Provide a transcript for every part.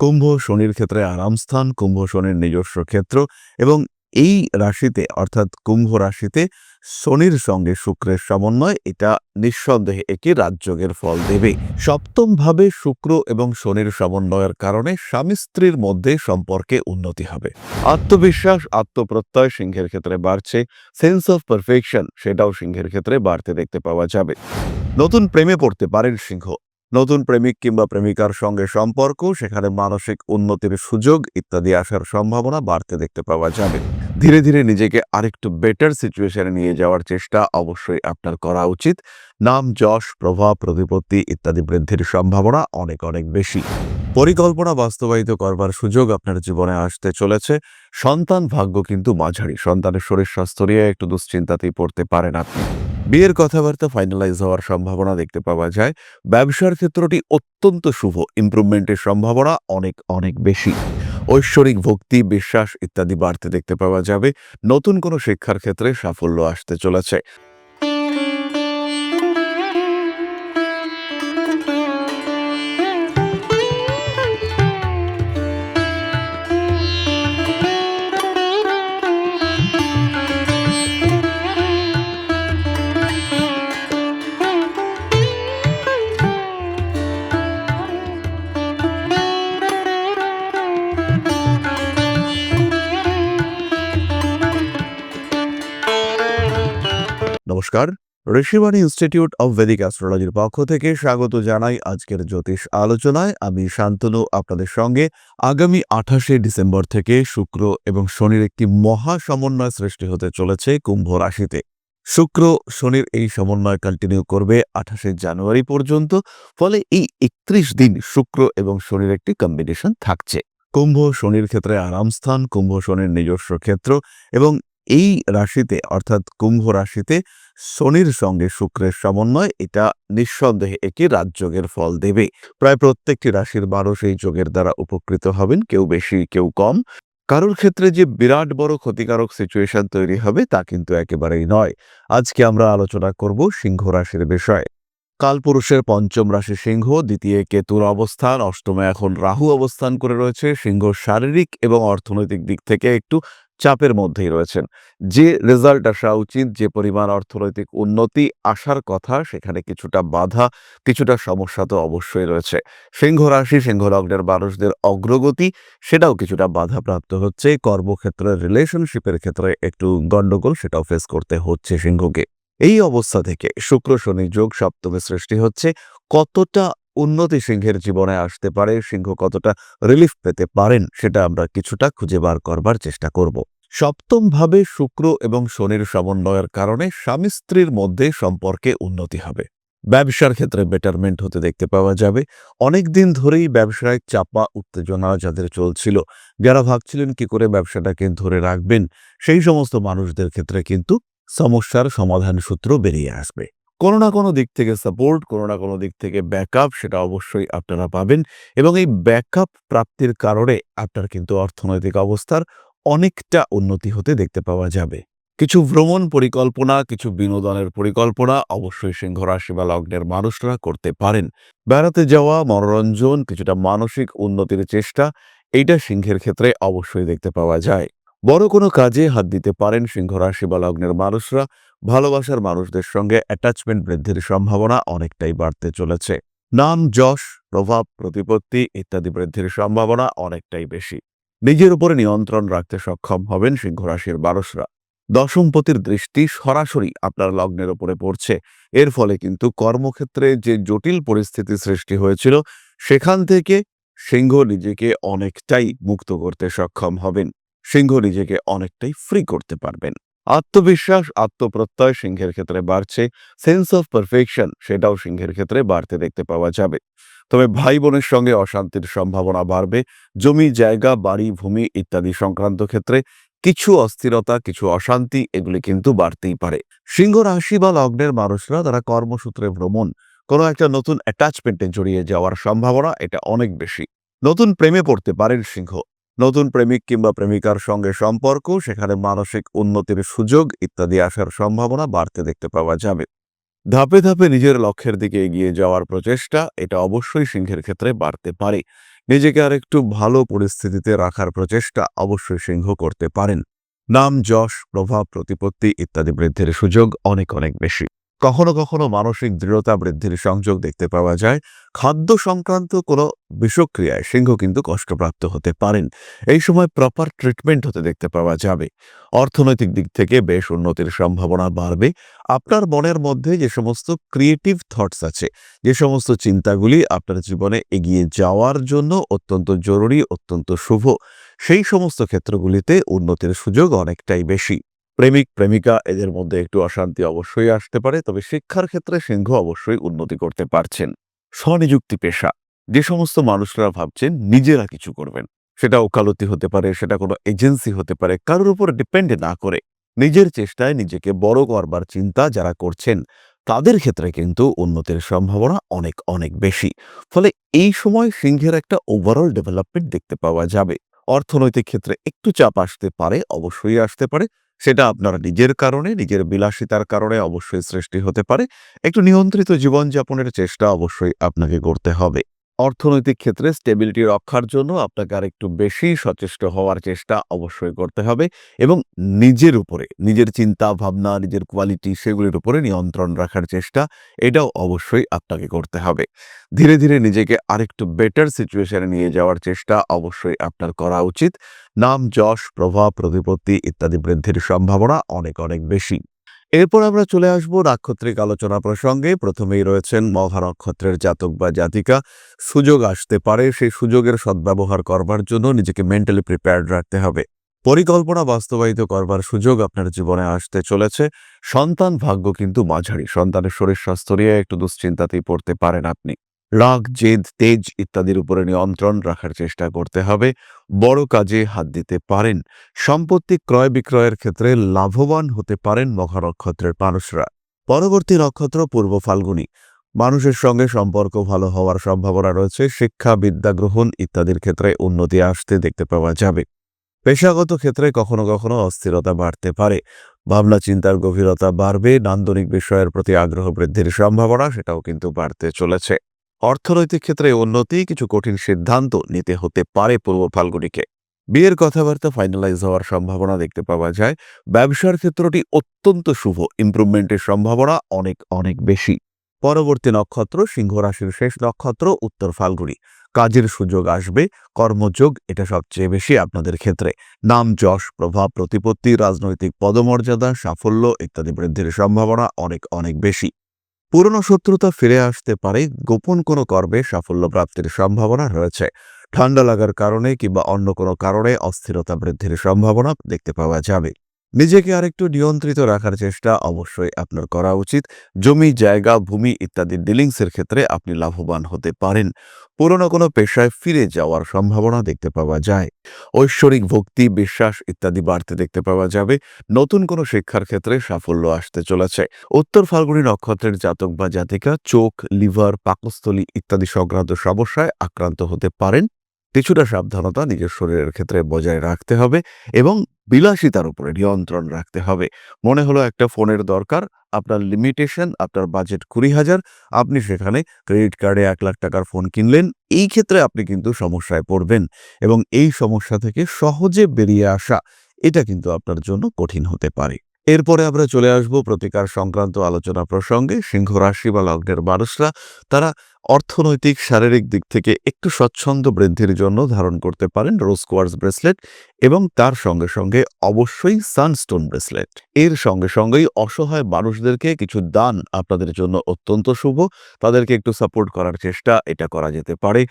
কুম্ভ শনির ক্ষেত্রে আরাম স্থান, কুম্ভ শনির নিজস্ব ক্ষেত্র এবং এই রাশিতে, অর্থাৎ কুম্ভ রাশিতে শনির সঙ্গে শুক্রের সমন্বয়, এটা নিঃসন্দেহে একটি রাজযোগের ফল দেবে। সপ্তম ভাবে শুক্র এবং শনির সমন্বয়ের কারণে স্বামী স্ত্রীর মধ্যে সম্পর্কে উন্নতি হবে। আত্মবিশ্বাস, আত্মপ্রত্যয় সিংহের ক্ষেত্রে বাড়ছে সেন্স অফ পারফেকশন সেটাও সিংহের ক্ষেত্রে বাড়তে দেখতে পাওয়া যাবে। নতুন প্রেমে পড়তে পারেন সিংহ। নতুন প্রেমিক কিংবা প্রেমিকার সঙ্গে সম্পর্ক, সেখানে মানসিক উন্নতির সুযোগ ইত্যাদি আসার সম্ভাবনা বাড়তে দেখতে পাওয়া যাবে। ধীরে ধীরে নিজেকে আরেকটু বেটার সিচুয়েশনে নিয়ে যাওয়ার চেষ্টা অবশ্যই আপনার করা উচিত। নাম, যশ, প্রভাব, প্রতিপত্তি ইত্যাদি বৃদ্ধির সম্ভাবনা অনেক অনেক বেশি। পরিকল্পনা বাস্তবায়িত করবার সুযোগ আপনার জীবনে আসতে চলেছে। সন্তান ভাগ্য কিন্তু মাঝারি। সন্তানের শরীর স্বাস্থ্য নিয়ে একটু দুশ্চিন্তাতেই পড়তে পারেন আপনি। বিয়ের কথাবার্তা ফাইনালাইজ হওয়ার সম্ভাবনা দেখতে পাওয়া যায়। ব্যবসার ক্ষেত্রটি অত্যন্ত শুভ ইম্প্রুভমেন্টের সম্ভাবনা অনেক অনেক বেশি। ঐশ্বরিক ভক্তি, বিশ্বাস ইত্যাদি বাড়তে দেখতে পাওয়া যাবে। নতুন কোনো শিক্ষার ক্ষেত্রে সাফল্য আসতে চলেছে। নমস্কার। ঋষিবাণী ইনস্টিটিউট অব ভেদিক অ্যাস্ট্রোলজির পক্ষ থেকে স্বাগত জানাই আজকের জ্যোতিষ আলোচনায়। আমি শান্তনু, আপনাদের সঙ্গে। আগামী আঠাশে ডিসেম্বর থেকে শুক্র এবং শনির একটি মহা সমন্বয় সৃষ্টি হতে চলেছে কুম্ভ রাশিতে। শুক্র শনির এই সমন্বয় কন্টিনিউ করবে আঠাশে জানুয়ারি পর্যন্ত, ফলে এই একত্রিশ দিন শুক্র এবং শনির একটি কম্বিনেশন থাকছে। কুম্ভ শনির ক্ষেত্রে আরাম স্থান, কুম্ভ শনির নিজস্ব ক্ষেত্র এবং এই রাশিতে, অর্থাৎ কুম্ভ রাশিতে শনির সঙ্গে শুক্রের সমন্বয়, এটা নিঃসন্দেহে একটি রাজযোগের ফল দেবে। প্রায় প্রত্যেকটি রাশির মানুষ এই যোগের দ্বারা উপকৃত হবেন, কেউ বেশি, কেউ কম। কারোর ক্ষেত্রে যে বিরাট বড় ক্ষতিকারক সিচুয়েশন তৈরি হবে, তা কিন্তু একেবারেই নয়। আজকে আমরা আলোচনা করব সিংহ রাশির বিষয়ে। কালপুরুষের পঞ্চম রাশি সিংহ, দ্বিতীয় কেতুর অবস্থান, অষ্টমে এখন রাহু অবস্থান করে রয়েছে। সিংহ শারীরিক এবং অর্থনৈতিক দিক থেকে একটু চাপের মধ্যেই রয়েছেন। যে রেজাল্ট আসা উচিত, যে পরিমাণ অর্থনৈতিক উন্নতি আসার কথা, সেখানে কিছুটা বাধা, কিছুটা সমস্যা তো অবশ্যই রয়েছে। সিংহ রাশি, সিংহ লগ্নের মানুষদের অগ্রগতি, সেটাও কিছুটা বাধাপ্রাপ্ত হচ্ছে। কর্মক্ষেত্রে রিলেশনশিপের ক্ষেত্রে একটু গন্ডগোল সেটাও ফেস করতে হচ্ছে সিংহকে। এই অবস্থা থেকে শুক্র, শনি যোগ সপ্তমে সৃষ্টি হচ্ছে। কতটা উন্নতি সিংহের জীবনে আসতে পারে, সিংহ কতটা রিলিফ পেতে পারেন, সেটা আমরা কিছুটা খুঁজে বার করবার চেষ্টা করব। সপ্তম ভাবে শুক্র এবং শনির সমন্বয়ের কারণে স্বামী স্ত্রীর মধ্যে সম্পর্কে উন্নতি হবে। ব্যবসার ক্ষেত্রে বেটারমেন্ট হতে দেখতে পাওয়া যাবে। অনেক দিন ধরেই ব্যবসায় চাপা, উত্তেজনা যাদের চলছিল, যারা ভাবছিলেন কি করে ব্যবসাটাকে ধরে রাখবেন, সেই সমস্ত মানুষদের ক্ষেত্রে কিন্তু সমস্যার সমাধান সূত্র বেরিয়ে আসবে। কোনো না কোনো দিক থেকে সাপোর্ট কোনো না কোনো দিক থেকে ব্যাকআপ সেটা অবশ্যই আপনারা পাবেন এবং এই ব্যাকআপ প্রাপ্তির কারণে আপনার কিন্তু অর্থনৈতিক অবস্থার অনেকটা উন্নতি হতে দেখতে পাওয়া যাবে। কিছু ভ্রমণ পরিকল্পনা, কিছু বিনোদনের পরিকল্পনা অবশ্যই সিংহ রাশি বা লগ্নের মানুষরা করতে পারেন। বেড়াতে যাওয়া, মনোরঞ্জন, কিছুটা মানসিক উন্নতির চেষ্টা, এইটা সিংহের ক্ষেত্রে অবশ্যই দেখতে পাওয়া যায়। বড় কোনো কাজে হাত দিতে পারেন সিংহ রাশি বা লগ্নের মানুষরা। ভালোবাসার মানুষদের সঙ্গে অ্যাটাচমেন্ট বৃদ্ধির সম্ভাবনা অনেকটাই বাড়তে চলেছে। নাম, যশ, প্রভাব, প্রতিপত্তি ইত্যাদি বৃদ্ধির সম্ভাবনা অনেকটাই বেশি। নিজের উপরে নিয়ন্ত্রণ রাখতে সক্ষম হবেন সিংহ রাশির মানুষরা দশমপতির দৃষ্টি সরাসরি আপনার লগ্নের উপরে পড়ছে। এর ফলে কিন্তু কর্মক্ষেত্রে যে জটিল পরিস্থিতি সৃষ্টি হয়েছিল, সেখান থেকে সিংহ নিজেকে অনেকটাই মুক্ত করতে সক্ষম হবেন। সিংহ নিজেকে অনেকটাই ফ্রি করতে পারবেন। আত্মবিশ্বাস, আত্মপ্রত্যয় সিংহের ক্ষেত্রে বাড়ছে। সেন্স অফ পারফেকশন সেটাও সিংহের ক্ষেত্রে বাড়তে দেখতে পাওয়া যাবে। তবে ভাই বোনের সঙ্গে অশান্তির সম্ভাবনা বাড়বে। জমি, জায়গা, বাড়ি, ভূমি ইত্যাদি সংক্রান্ত ক্ষেত্রে কিছু অস্থিরতা, কিছু অশান্তি এগুলি কিন্তু বাড়তেই পারে। সিংহ রাশি বা লগ্নের মানুষরা তারা কর্মসূত্রে ভ্রমণ, কোনো একটা নতুন অ্যাটাচমেন্টে জড়িয়ে যাওয়ার সম্ভাবনা এটা অনেক বেশি। নতুন প্রেমে পড়তে পারেন সিংহ। নতুন প্রেমিক কিংবা প্রেমিকার সঙ্গে সম্পর্ক, সেখানে মানসিক উন্নতির সুযোগ ইত্যাদি আসার সম্ভাবনা বাড়তে দেখতে পাওয়া যাবে। ধাপে ধাপে নিজের লক্ষ্যের দিকে এগিয়ে যাওয়ার প্রচেষ্টা এটা অবশ্যই সিংহের ক্ষেত্রে বাড়তে পারে। নিজেকে আর একটু ভালো পরিস্থিতিতে রাখার প্রচেষ্টা অবশ্যই সিংহ করতে পারেন। নাম, যশ, প্রভাব, প্রতিপত্তি ইত্যাদি বৃদ্ধির সুযোগ অনেক অনেক বেশি। কখনো কখনো মানসিক দৃঢ়তা বৃদ্ধির সংযোগ দেখতে পাওয়া যায়। খাদ্য সংক্রান্ত কোনো বিষক্রিয়ায় সিংহ কিন্তু কষ্টপ্রাপ্ত হতে পারেন। এই সময় প্রপার ট্রিটমেন্ট হতে দেখতে পাওয়া যাবে। অর্থনৈতিক দিক থেকে বেশ উন্নতির সম্ভাবনা বাড়বে। আপনার মনের মধ্যে যে সমস্ত ক্রিয়েটিভ থটস আছে, যে সমস্ত চিন্তাগুলি আপনার জীবনে এগিয়ে যাওয়ার জন্য অত্যন্ত জরুরি, অত্যন্ত শুভ, সেই সমস্ত ক্ষেত্রগুলিতে উন্নতির সুযোগ অনেকটাই বেশি। প্রেমিক, প্রেমিকা এদের মধ্যে একটু অশান্তি অবশ্যই আসতে পারে, তবে শিক্ষার ক্ষেত্রে সিংহ অবশ্যই উন্নতি করতে পারছেন। স্বনিযুক্তি পেশা। যে সমস্ত মানুষরা ভাবছেন নিজেরা কিছু করবেন। সেটা ওকালতি হতে পারে, সেটা কোনো এজেন্সি হতে পারে, কারোর উপর ডিপেন্ড না করে। নিজের চেষ্টায় নিজেকে বড় করবার চিন্তা যারা করছেন, তাদের ক্ষেত্রে কিন্তু উন্নতির সম্ভাবনা অনেক অনেক বেশি। ফলে এই সময় সিংহের একটা ওভারঅল ডেভেলপমেন্ট দেখতে পাওয়া যাবে। অর্থনৈতিক ক্ষেত্রে একটু চাপ আসতে পারে, অবশ্যই আসতে পারে সেটা আপনারা নিজের কারণে, নিজের বিলাসিতার কারণে অবশ্যই সৃষ্টি হতে পারে। একটু নিয়ন্ত্রিত জীবনযাপনের চেষ্টা অবশ্যই আপনাকে করতে হবে। অর্থনৈতিক ক্ষেত্রে স্টেবিলিটি রক্ষার জন্য আপনাকে আর একটু বেশি সচেষ্ট হওয়ার চেষ্টা অবশ্যই করতে হবে এবং নিজের উপরে, নিজের চিন্তা ভাবনা নিজের কোয়ালিটি সেগুলির উপরে নিয়ন্ত্রণ রাখার চেষ্টা, এটাও অবশ্যই আপনাকে করতে হবে। ধীরে ধীরে নিজেকে আরেকটু বেটার সিচুয়েশনে নিয়ে যাওয়ার চেষ্টা অবশ্যই আপনার করা উচিত। নাম, যশ, প্রভাব, প্রতিপত্তি ইত্যাদি বৃদ্ধির সম্ভাবনা অনেক অনেক বেশি। এরপর আমরা চলে আসব নাক্ষত্রিক আলোচনা প্রসঙ্গে। প্রথমেই রয়েছেন মহানক্ষত্রের জাতক বা জাতিকা। সুযোগ আসতে পারে, সেই সুযোগের সদ্ব্যবহার করবার জন্য নিজেকে মেন্টালি প্রিপেয়ার্ড রাখতে হবে। পরিকল্পনা বাস্তবায়িত করবার সুযোগ আপনার জীবনে আসতে চলেছে। সন্তান ভাগ্য কিন্তু মাঝারি। সন্তানের শরীর স্বাস্থ্য নিয়ে একটু দুশ্চিন্তাতেই পড়তে পারেন আপনি। রাগ, জেদ, তেজ ইত্যাদির উপরে নিয়ন্ত্রণ রাখার চেষ্টা করতে হবে। বড় কাজে হাত দিতে পারেন। সম্পত্তি ক্রয় বিক্রয়ের ক্ষেত্রে লাভবান হতে পারেন মঘা নক্ষত্রের মানুষরা। পরবর্তী নক্ষত্র পূর্ব ফাল্গুনী। মানুষের সঙ্গে সম্পর্ক ভালো হওয়ার সম্ভাবনা রয়েছে। শিক্ষা, বিদ্যা গ্রহণ ইত্যাদির ক্ষেত্রে উন্নতি আসতে দেখতে পাওয়া যাবে। পেশাগত ক্ষেত্রে কখনো কখনো অস্থিরতা বাড়তে পারে। ভাবনা, চিন্তার গভীরতা বাড়বে। নান্দনিক বিষয়ের প্রতি আগ্রহ বৃদ্ধির সম্ভাবনা সেটাও কিন্তু বাড়তে চলেছে। অর্থনৈতিক ক্ষেত্রে উন্নতি, কিছু কঠিন সিদ্ধান্ত নিতে হতে পারে পূর্ব ফাল্গুনিকে। বিয়ের কথাবার্তা ফাইনালাইজ হওয়ার সম্ভাবনা দেখতে পাওয়া যায়। ব্যবসার ক্ষেত্রটি অত্যন্ত শুভ ইমপ্রুভমেন্টের সম্ভাবনা অনেক অনেক বেশি। পরবর্তী নক্ষত্র সিংহ রাশির শেষ নক্ষত্র, উত্তর ফাল্গুনি। কাজের সুযোগ আসবে, কর্মযোগ এটা সবচেয়ে বেশি আপনাদের ক্ষেত্রে। নাম যশ, প্রভাব, প্রতিপত্তি, রাজনৈতিক পদমর্যাদা, সাফল্য ইত্যাদি বৃদ্ধির সম্ভাবনা অনেক অনেক বেশি। পুরনো শত্রুতা ফিরে আসতে পারে, গোপন কোনো কর্মে সাফল্য প্রাপ্তির সম্ভাবনা রয়েছে। ঠান্ডা লাগার কারণে কিংবা অন্য কোনো কারণে অস্থিরতা বৃদ্ধির সম্ভাবনা দেখতে পাওয়া যাবে। নিজেকে আরেকটু নিয়ন্ত্রিত রাখার চেষ্টা অবশ্যই আপনার করা উচিত। জমি, জায়গা, ভূমি ইত্যাদি ডিলিংসের ক্ষেত্রে আপনি লাভবান হতে পারেন। পুরনো কোনো পেশায় ফিরে যাওয়ার সম্ভাবনা দেখতে পাওয়া যায়। ঐশ্বরিক ভক্তি, বিশ্বাস ইত্যাদি বাড়তে দেখতে পাওয়া যাবে। নতুন কোনো শিক্ষার ক্ষেত্রে সাফল্য আসতে চলেছে। উত্তর ফাল্গুনী নক্ষত্রের জাতক বা জাতিকা চোখ, লিভার, পাকস্থলী ইত্যাদি সংক্রান্ত সমস্যায় আক্রান্ত হতে পারেন। কিছুটা সাবধানতা নিজের শরীরের ক্ষেত্রে বজায় রাখতে হবে এবং বিলাসিতার উপরে নিয়ন্ত্রণ রাখতে হবে। মনে হলো একটা ফোনের দরকার, আপনার লিমিটেশন আপনার বাজেট কুড়ি হাজার, আপনি সেখানে ক্রেডিট কার্ডে এক লাখ টাকার ফোন কিনলেন, এই ক্ষেত্রে আপনি কিন্তু সমস্যায় পড়বেন এবং এই সমস্যা থেকে সহজে বেরিয়ে আসা, এটা কিন্তু আপনার জন্য কঠিন হতে পারে। এরপরে আমরা চলে আসব প্রতিকার সংক্রান্ত আলোচনা প্রসঙ্গে। সিংহ রাশি বা লগ্নের মানুষরা, তারা অর্থনৈতিক, শারীরিক দিক থেকে একটু স্বচ্ছন্দ বৃদ্ধির জন্য ধারণ করতে পারেন রোজ কোয়ার্স ব্রেসলেট এবং তার সঙ্গে সঙ্গে অবশ্যই সানস্টোন ব্রেসলেট। এর সঙ্গে সঙ্গেই অসহায় মানুষদেরকে কিছু দান আপনাদের জন্য অত্যন্ত শুভ। তাদেরকে একটু সাপোর্ট করার চেষ্টা, এটা করা যেতে পারে।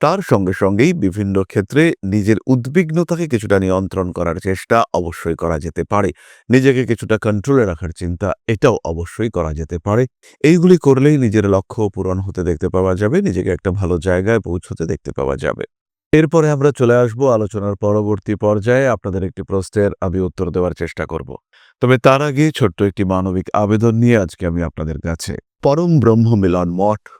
তার সঙ্গে সঙ্গেই বিভিন্ন ক্ষেত্রে নিজের উদ্বিগ্নতাকে কিছুটা নিয়ন্ত্রণ করার চেষ্টা অবশ্যই করা যেতে পারে। নিজেকে কিছুটা কন্ট্রোলে রাখার চিন্তা এটাও অবশ্যই করা যেতে পারে। এইগুলি করলেই নিজের লক্ষ্য পূরণ হতে দেখতে পাওয়া যাবে, নিজেকে একটা ভালো জায়গায় পৌঁছতে দেখতে পাওয়া যাবে। এরপরে আমরা চলে আসব আলোচনার পরবর্তী পর্যায়ে। আপনাদের একটি প্রশ্নের আমি উত্তর দেওয়ার চেষ্টা করব। তবে তার আগে ছোট্ট একটি মানবিক আবেদন নিয়ে আজকে আমি আপনাদের কাছে। পরম ব্রহ্ম মিলন মঠ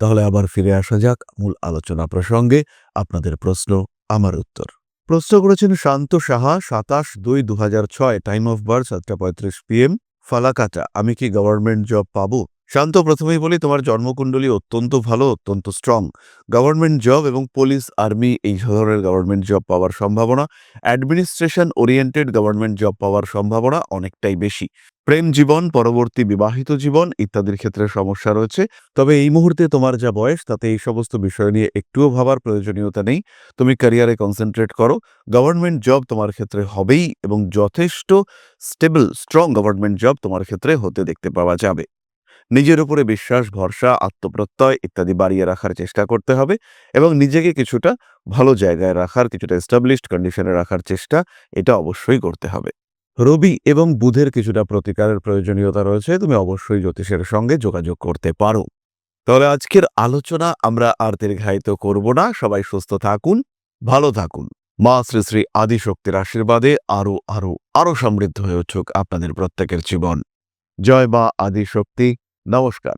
তাহলে আবার ফিরে আসা যাক মূল আলোচনা প্রসঙ্গে আপনাদের প্রশ্ন, আমার উত্তর। প্রশ্ন করেছেন শান্ত সাহা, সাতাশ দুই দু টাইম অফ বার্থ সাতটা পঁয়ত্রিশ পিএম ফালাকাটা, আমি কি গভর্নমেন্ট জব পাবো? শান্ত প্রথমেই বলি, তোমার জন্মকুণ্ডলী অত্যন্ত ভালো, অত্যন্ত স্ট্রং গভর্নমেন্ট জব এবং পুলিশ আর্মি এই ধরনের গভর্নমেন্ট জব পাওয়ার সম্ভাবনা। অ্যাডমিনিস্ট্রেশন ওরিয়েন্টেড গভর্নমেন্ট জব পাওয়ার সম্ভাবনা অনেকটাই বেশি। প্রেম জীবন, পরবর্তী বিবাহিত জীবন ইত্যাদির ক্ষেত্রে সমস্যা রয়েছে। তবে এই মুহূর্তে তোমার যা বয়স, তাতে এই সমস্ত বিষয় নিয়ে একটুও ভাবার প্রয়োজনীয়তা নেই। তুমি ক্যারিয়ারে কনসেন্ট্রেট করো। গভর্নমেন্ট জব তোমার ক্ষেত্রে হবেই এবং যথেষ্ট স্টেবল স্ট্রং গভর্নমেন্ট জব তোমার ক্ষেত্রে হতে দেখতে পাওয়া যাবে। নিজের উপরে বিশ্বাস, ভরসা, আত্মপ্রত্যয় ইত্যাদি বাড়িয়ে রাখার চেষ্টা করতে হবে এবং নিজেকে কিছুটা ভালো জায়গায় রাখার, কিছুটা এস্টাবলিশড কন্ডিশনে রাখার চেষ্টা এটা অবশ্যই করতে হবে। রবি এবং বুধের কিছুটা প্রতিকারের প্রয়োজনীয়তা রয়েছে, তুমি অবশ্যই জ্যোতিষের সঙ্গে যোগাযোগ করতে পারো। তাহলে আজকের আলোচনা আমরা আর দীর্ঘায়িত করব না, সবাই সুস্থ থাকুন, ভালো থাকুন। মা শ্রী শ্রী আদিশক্তির আশীর্বাদে আরও আরও আরও সমৃদ্ধ হয়ে উঠুক আপনাদের প্রত্যেকের জীবন। জয় মা আদিশক্তি। নমস্কার।